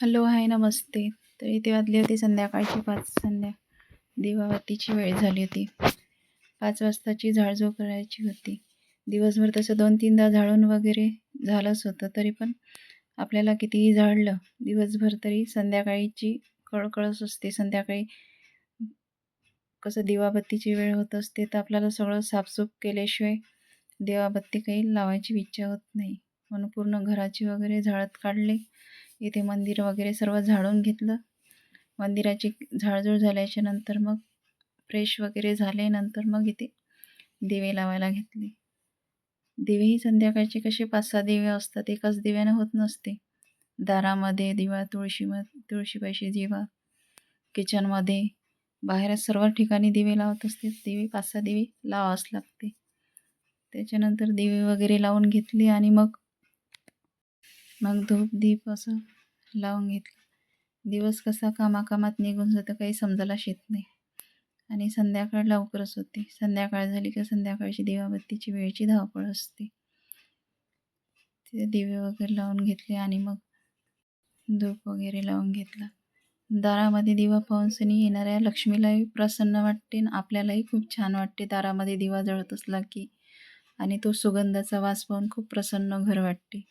Hello hi नमस्ते. तर इथे वाजली होती संध्याकाळची पाच संध्या दिवाबत्तीची वेळ झाली होती. पाच वाजताची झाडझोड करायची होती. दिवसभर तसं दोन तीनदा झाडून वगैरे झालंच होतं तरी पण आपल्याला कितीही झाडलं दिवसभर तरी संध्याकाळीची कळकळच असते. संध्याकाळी कसं दिवाबत्तीची वेळ होत असते तर आपल्याला सगळं साफसूफ केल्याशिवाय दिवाबत्ती काही लावायची इच्छा होत नाही. म्हणून पूर्ण घराची वगैरे झाडत काढले. इथे मंदिर वगैरे सर्व झाडून घेतलं. मंदिराची झाडझूड झाल्याच्यानंतर मग फ्रेश वगैरे झाले नंतर मग इथे दिवे लावायला घेतले. दिवेही संध्याकाळचे कसे पाच सहा दिवे असतात एकाच दिव्यानं होत नसते. दारामध्ये दिवा तुळशी म तुळशीपाशी दिवा किचनमध्ये. बाहेर सर्व ठिकाणी दिवे लावत असते. दिवे पाच सहा दिवे लावावंच लागते. त्याच्यानंतर दिवे वगैरे लावून घेतले आणि मग मग धूप दीप असं लावून घेतलं. दिवस कसा कामाकामात निघून जातं काही समजायला येत नाही. आणि संध्याकाळ लवकरच होते. संध्याकाळ झाली का संध्याकाळची दिवाबत्तीची वेळची धावपळ असते. ते दिवे वगैरे लावून घेतले आणि मग धूप वगैरे लावून घेतला. दारामध्ये दिवा पाहूनसनी येणाऱ्या लक्ष्मीलाही प्रसन्न वाटते आणि आपल्यालाही खूप छान वाटते. दारामध्ये दिवा जळत असला की आणि तो सुगंधाचा वास पाहून खूप प्रसन्न घर वाटते.